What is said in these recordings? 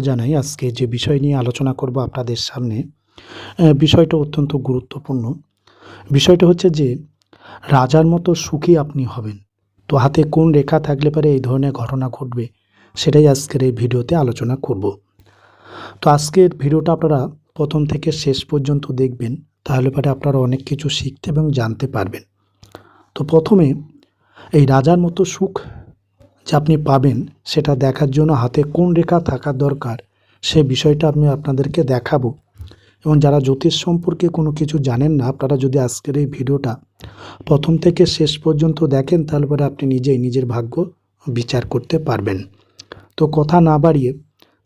জানাই, আজকে যে বিষয় নিয়ে আলোচনা করব আপনাদের সামনে বিষয়টা অত্যন্ত গুরুত্বপূর্ণ। বিষয়টা হচ্ছে যে, রাজার মতো সুখী আপনি হবেন। তো হাতে কোন রেখা থাকলে পারে এই ধরনের ঘটনা ঘটবে, সেটাই আজকের এই ভিডিওতে আলোচনা করব। তো আজকের ভিডিওটা আপনারা প্রথম থেকে শেষ পর্যন্ত দেখবেন, তাহলে পরে আপনারা অনেক কিছু শিখতে এবং জানতে পারবেন। তো প্রথমে, এই রাজার মতো সুখ যে আপনি পাবেন, সেটা দেখার জন্য হাতে কোন রেখা থাকা দরকার, সে বিষয়টা আমি আপনাদেরকে দেখাবো। এবং যারা জ্যোতিষ সম্পর্কে কোনো কিছু জানেন না, আপনারা যদি আজকের এই ভিডিওটা প্রথম থেকে শেষ পর্যন্ত দেখেন, তাহলে পরে আপনি নিজেই নিজের ভাগ্য বিচার করতে পারবেন। তো কথা না বাড়িয়ে,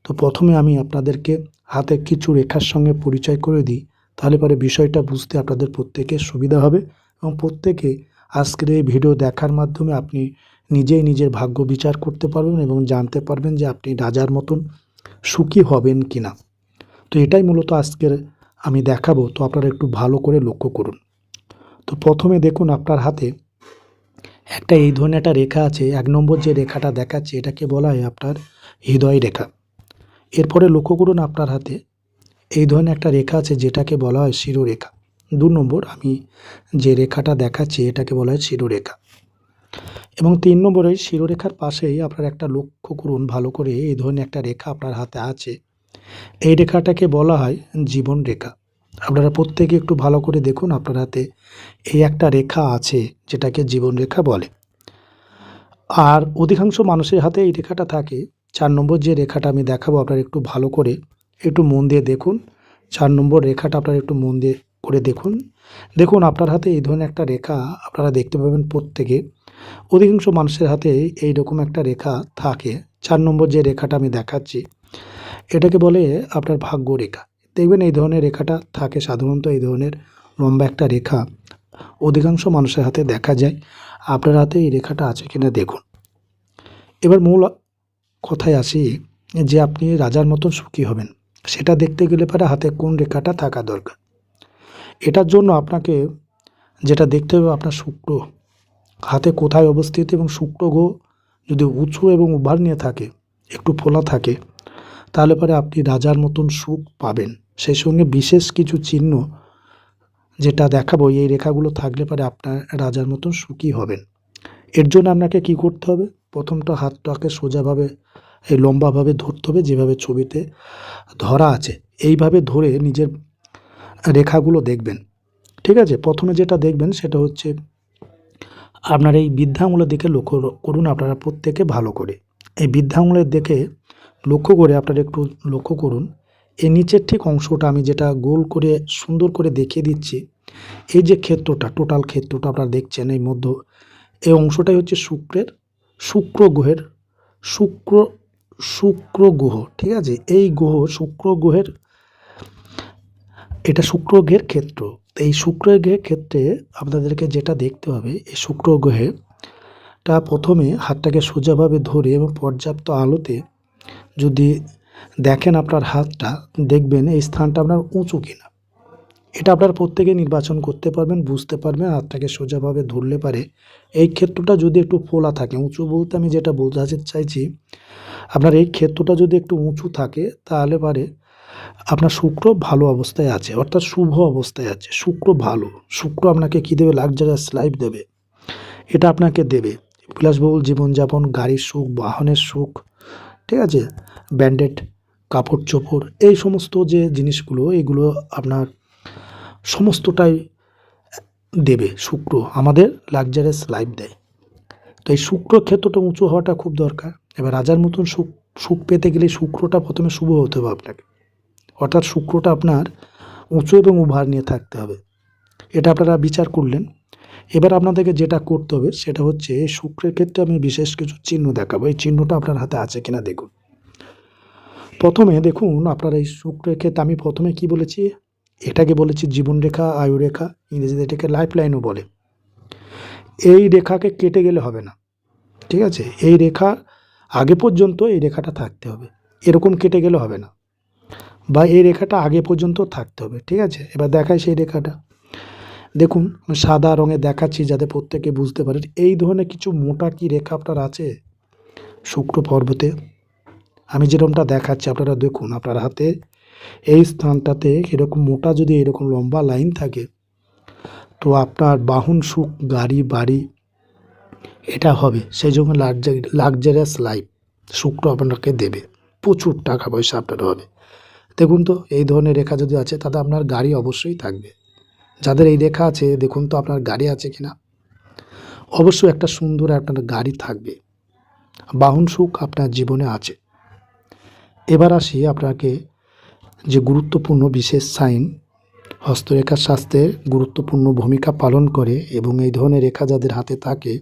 তো প্রথমে আমি আপনাদেরকে হাতে কিছু রেখার সঙ্গে পরিচয় করে দিই, তাহলে পরে বিষয়টা বুঝতে আপনাদের প্রত্যেকের সুবিধা হবে। এবং প্রত্যেকে আজকের এই ভিডিও দেখার মাধ্যমে আপনি নিজেই নিজের ভাগ্য বিচার করতে পারবেন এবং জানতে পারবেন যে আপনি রাজার মতন সুখী হবেন কি না তো এটাই মূলত আজকের আমি দেখাবো। তো আপনারা একটু ভালো করে লক্ষ্য করুন। তো প্রথমে দেখুন আপনার হাতে একটা এই ধরনের একটা রেখা আছে। এক নম্বর যে রেখাটা দেখাচ্ছে, এটাকে বলা হয় আপনার হৃদয় রেখা। এরপরে লক্ষ্য করুন আপনার হাতে এই ধরনের একটা রেখা আছে, যেটাকে বলা হয় শিরোরেখা। দু নম্বর আমি যে রেখাটা দেখাচ্ছি, এটাকে বলা হয় শিরোরেখা। এবং তিন নম্বরে শিরোরেখার পাশেই আপনার একটা লক্ষ্য করুন ভালো করে, এই ধরনের একটা রেখা আপনার হাতে আছে। এই রেখাটাকে বলা হয় জীবন রেখা। আপনারা প্রত্যেকে একটু ভালো করে দেখুন আপনার হাতে এই একটা রেখা আছে যেটাকে জীবন রেখা বলে। আর অধিকাংশ মানুষের হাতে এই রেখাটা থাকে। চার নম্বর যে রেখাটা আমি দেখাবো আপনারা একটু ভালো করে, একটু মন দিয়ে দেখুন। চার নম্বর রেখাটা আপনারা একটু মন দিয়ে করে দেখুন। দেখুন আপনার হাতে এই ধরনের একটা রেখা আপনারা দেখতে পাবেন প্রত্যেকে। অধিকাংশ মানুষের হাতে এই রকম একটা রেখা থাকে। চার নম্বর যে রেখাটা আমি দেখাচ্ছি, এটাকে বলে আপনার ভাগ্য রেখা। দেখবেন এই ধরনের রেখাটা থাকে সাধারণত এই ধরনের লম্বা একটা রেখা অধিকাংশ মানুষের হাতে দেখা যায়। আপনার হাতে এই রেখাটা আছে কিনা দেখুন। এবার মূল কথায় আসি যে আপনি রাজার মতন সুখী হবেন। সেটা দেখতে গেলে পরে হাতে কোন রেখাটা থাকা দরকার। এটার জন্য আপনাকে যেটা দেখতে হবে আপনার শুক্র। হাতে কোথায় অবস্থিত এবং শুক্র গ্রহ যদি উঁচু এবং উভার নিয়ে থাকে, একটু ফোলা থাকে, তাহলে পরে আপনি রাজার মতন সুখ পাবেন। সেই সঙ্গে বিশেষ কিছু চিহ্ন যেটা দেখাবো, এই রেখাগুলো থাকলে পরে আপনার রাজার মতন সুখী হবেন। এর জন্য আপনাকে কি করতে হবে? প্রথমটা হাতটাকে সোজাভাবে, এই লম্বাভাবে ধরতে হবে, যেভাবে ছবিতে ধরা আছে। এইভাবে ধরে নিজের রেখাগুলো দেখবেন। ঠিক আছে? প্রথমে যেটা দেখবেন সেটা হচ্ছে আপনার এই বৃদ্ধাঙ্গুলের দিকে লক্ষ্য করুন আপনারা প্রত্যেকে ভালো করে। এই বৃদ্ধাঙ্গুলের দিকে লক্ষ্য করে আপনারা একটু লক্ষ্য করুন। এই নিচের ঠিক অংশটা আমি যেটা গোল করে, সুন্দর করে দেখিয়ে দিচ্ছি। এই যে ক্ষেত্রটা, টোটাল ক্ষেত্রটা আপনারা দেখছেন এই মধ্য, এই অংশটাই হচ্ছে শুক্রের, শুক্র গ্রহের, শুক্র শুক্র গ্রহ, ঠিক আছে? এই গ্রহ, শুক্র গ্রহের, এটা শুক্র গ্রহের ক্ষেত্র। এই শুক্র গ্রহের ক্ষেত্রে আপনাদেরকে যেটা দেখতে হবে, এই শুক্র গ্রহে টা প্রথমে হাতটাকে সোজাভাবে ধরে এবং পর্যাপ্ত আলোতে যদি দেখেন আপনার হাতটা, দেখবেন এই স্থানটা আপনার উঁচু কিনা। এটা আপনার প্রত্যেকে নির্বাচন করতে পারবেন, বুঝতে পারবেন, হাতটাকে সোজাভাবে ধরলে পারে। এই ক্ষেত্রটা যদি একটু ফোলা থাকে, উঁচু বলতে আমি যেটা বোঝাতে চাইছি, আপনার এই ক্ষেত্রটা যদি একটু উঁচু থাকে, তাহলে পারে আপনার শুক্র ভালো অবস্থায় আছে, অর্থাৎ শুভ অবস্থায় আছে। শুক্র ভালো। শুক্র আপনাকে কী দেবে? লাক্সারিয়াস লাইফ দেবে। এটা আপনাকে দেবে। বিলাসবহুল জীবনযাপন, গাড়ির সুখ, বাহনের সুখ, ঠিক আছে? ব্যান্ডেড কাপড় চোপড়, এই সমস্ত যে জিনিসগুলো, এগুলো আপনার সমস্তটাই দেবে শুক্র। আমাদের লাক্সারিয়াস লাইফ দেয়। তো এই শুক্র ক্ষেত্রটা উঁচু হওয়াটা খুব দরকার। এবার রাজার মতন সুখ সুখ পেতে গেলে শুক্রটা প্রথমে শুভ হতে হবে আপনাকে। অর্থাৎ শুক্রটা আপনার উঁচু এবং উভার নিয়ে থাকতে হবে। এটা আপনারা বিচার করলেন। এবার আপনাদেরকে যেটা করতে হবে, সেটা হচ্ছে শুক্রের ক্ষেত্রে আমি বিশেষ কিছু চিহ্ন দেখাবো। এই চিহ্নটা আপনার হাতে আছে কিনা দেখুন। প্রথমে দেখুন, আপনার এই শুক্রের ক্ষেত্রে আমি প্রথমে কি বলেছি? এটাকে বলেছি জীবনরেখা আয়ুরেখা ইংরেজিতে এটাকে লাইফ লাইনও বলে। এই রেখাকে কেটে গেলে হবে না। ঠিক আছে? এই রেখা আগে পর্যন্ত এই রেখাটা থাকতে হবে। এরকম কেটে গেলে হবে না। বা এই রেখাটা আগে পর্যন্ত থাকতে হবে, ঠিক আছে? এবার দেখায় সেই রেখাটা। দেখুন সাদা রঙে দেখাচ্ছি যাতে প্রত্যেকে বুঝতে পারে এই ধরনের কিছু মোটা কি রেখা আপনার আছে শুক্র পর্বতে? আমি যেরকমটা দেখাচ্ছি, আপনারা দেখুন আপনার হাতে এই স্থানটাতে এরকম মোটা যদি এরকম লম্বা লাইন থাকে, তো আপনার বাহন সুখ, গাড়ি, বাড়ি, এটা হবে। সেই জন্য লাক্সারিয়াস লাইফ শুক্র আপনাকে দেবে। প্রচুর টাকা পয়সা আপনার হবে। দেখুন তো, এই ধরনের রেখা যদি আছে, তাতে আপনার গাড়ি অবশ্যই থাকবে। যাদের এই রেখা আছে, দেখুন তো আপনার গাড়ি আছে কিনা অবশ্যই একটা সুন্দর আপনার গাড়ি থাকবে। বাহন সুখ আপনার জীবনে আছে। এবার আসি আপনাকে যে গুরুত্বপূর্ণ বিশেষ সাইন হস্তরেখার স্বাস্থ্যে গুরুত্বপূর্ণ ভূমিকা পালন করে এবং এই ধরনের রেখা যাদের হাতে থাকে,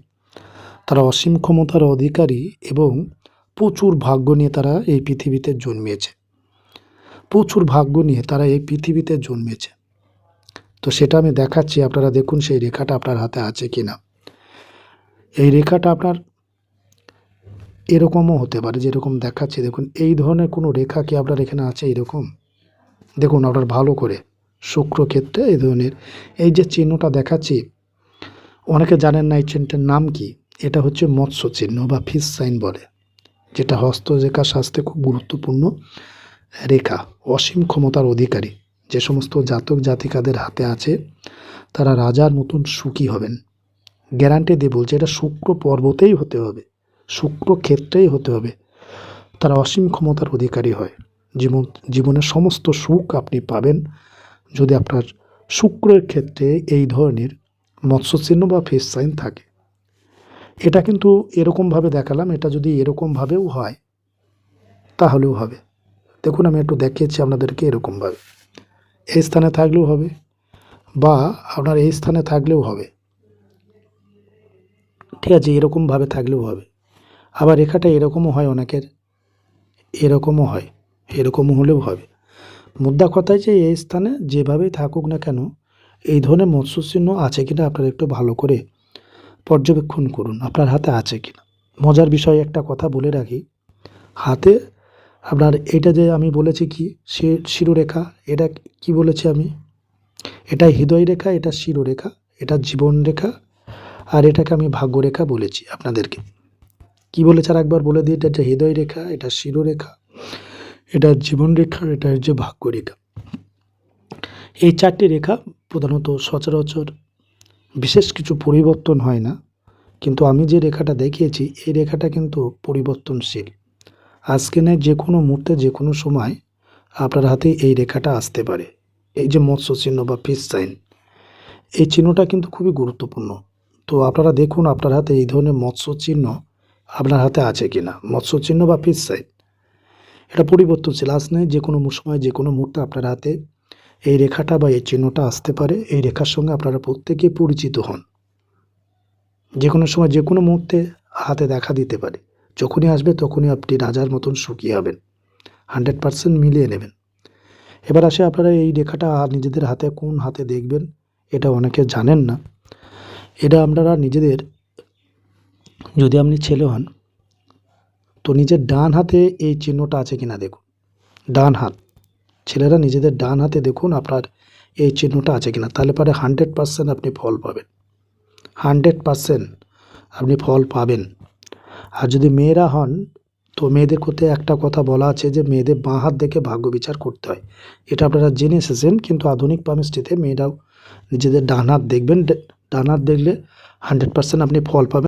তারা অসীম ক্ষমতার অধিকারী এবং প্রচুর ভাগ্য নিয়ে তারা এই পৃথিবীতে জন্মিয়েছে প্রচুর ভাগ্য নিয়ে তারা এই পৃথিবীতে জন্মেছে। তো সেটা আমি দেখাচ্ছি, আপনারা দেখুন সেই রেখাটা আপনার হাতে আছে কি না এই রেখাটা আপনার এরকমও হতে পারে, যেরকম দেখাচ্ছি। দেখুন, এই ধরনের কোনো রেখা কি আপনার এখানে আছে এরকম? দেখুন, আপনার ভালো করে শুক্র ক্ষেত্রে এই ধরনের, এই যে চিহ্নটা দেখাচ্ছি, অনেকে জানেন না এই চিহ্নটার নাম কি? এটা হচ্ছে মৎস্য চিহ্ন বা ফিস সাইন বলে, যেটা হস্তরেখা স্বাস্থ্যে খুব গুরুত্বপূর্ণ। রেখা অসীম ক্ষমতার অধিকারী। যে সমস্ত জাতক জাতিকাদের হাতে আছে, তারা রাজার মতন সুখী হবেন। গ্যারান্টি দিয়ে বলছে, এটা শুক্র পর্বতেই হতে হবে, শুক্র ক্ষেত্রেই হতে হবে। তারা অসীম ক্ষমতার অধিকারী হয়। জীবন, জীবনের সমস্ত সুখ আপনি পাবেন যদি আপনার শুক্রের ক্ষেত্রে এই ধরনের মৎস্য চিহ্ন বা ফেস সাইন থাকে। এটা কিন্তু এরকমভাবে দেখালাম, এটা যদি এরকমভাবেও হয়, তাহলেও হবে। দেখুন, আমি একটু দেখিয়েছি আপনাদেরকে এরকমভাবে। এই স্থানে থাকলেও হবে, বা আপনার এই স্থানে থাকলেও হবে। ঠিক আছে, এরকমভাবে থাকলেও হবে। আবার রেখাটা এরকমও হয় অনেকের, এরকমও হয়, এরকমও হলেও হবে। মুদ্রা কথায় যে এই স্থানে যেভাবেই থাকুক না কেন, এই ধরনের মৎস্য চিহ্ন আছে কিনা আপনারা একটু ভালো করে পর্যবেক্ষণ করুন, আপনার হাতে আছে কিনা। মজার বিষয়ে একটা কথা বলে রাখি, হাতে আপনার এটা যে আমি বলেছি কি শিরোরেখা, এটা কি বলেছি আমি? এটা হৃদয় রেখা এটা শিরোরেখা, এটা জীবন রেখা আর এটাকে আমি ভাগ্যরেখা বলেছি আপনাদেরকে। কি বলেছে আর একবার বলে দিই, এটা হচ্ছে হৃদয় রেখা এটা শিরোরেখা, এটা জীবন রেখা এটা হচ্ছে ভাগ্য রেখা এই চারটি রেখা প্রধানত সচরাচর বিশেষ কিছু পরিবর্তন হয় না, কিন্তু আমি যে রেখাটা দেখিয়েছি, এই রেখাটা কিন্তু পরিবর্তনশীল। আজকে নয় যে কোনো মুহূর্তে যে কোনো সময় আপনার হাতে এই রেখাটা আসতে পারে। এই যে মৎস্য চিহ্ন বা ফিস সাইন এই চিহ্নটা কিন্তু খুবই গুরুত্বপূর্ণ। তো আপনারা দেখুন, আপনার হাতে এই ধরনের মৎস্য চিহ্ন আপনার হাতে আছে কি না মৎস্য চিহ্ন বা ফিস সাইন এটা পরিবর্তনশীল। আজ নয় যে কোনো সময় যে কোনো মুহূর্তে আপনার হাতে এই রেখাটা বা এই চিহ্নটা আসতে পারে। এই রেখার সঙ্গে আপনারা প্রত্যেকেই পরিচিত হন। যে কোনো সময় যে কোনো মুহূর্তে হাতে দেখা দিতে পারে। যখনই আসবে তখনই আপনি রাজার মতন সুখী হবেন। হান্ড্রেড পারসেন্ট মিলিয়ে নেবেন। এবার আসে আপনারা এই রেখাটা আর নিজেদের হাতে কোন হাতে দেখবেন, এটা অনেকে জানেন না। এটা আপনারা নিজেদের, যদি আপনি ছেলে হন, তো নিজের ডান হাতে এই চিহ্নটা আছে কিনা দেখুন। ডান হাত। ছেলেরা নিজেদের ডান হাতে দেখুন আপনার এই চিহ্নটা আছে কিনা। তাহলে পরে হান্ড্রেড পারসেন্ট আপনি ফল পাবেন। হান্ড্রেড পারসেন্ট আপনি ফল পাবেন। আর যদি মেয়েরা হন, তো মেয়েদের করতে একটা কথা বলা আছে যে মেয়েদের বাঁ হাত দেখে ভাগ্য বিচার করতে হয়। এটা আপনারা জেনে এসেছেন, কিন্তু আধুনিক পামিস্ট্রিতে মেয়েরাও নিজেদের ডান হাত দেখবেন, ডান হাত দেখলে হান্ড্রেড পারসেন্ট আপনি ফল পাবেন।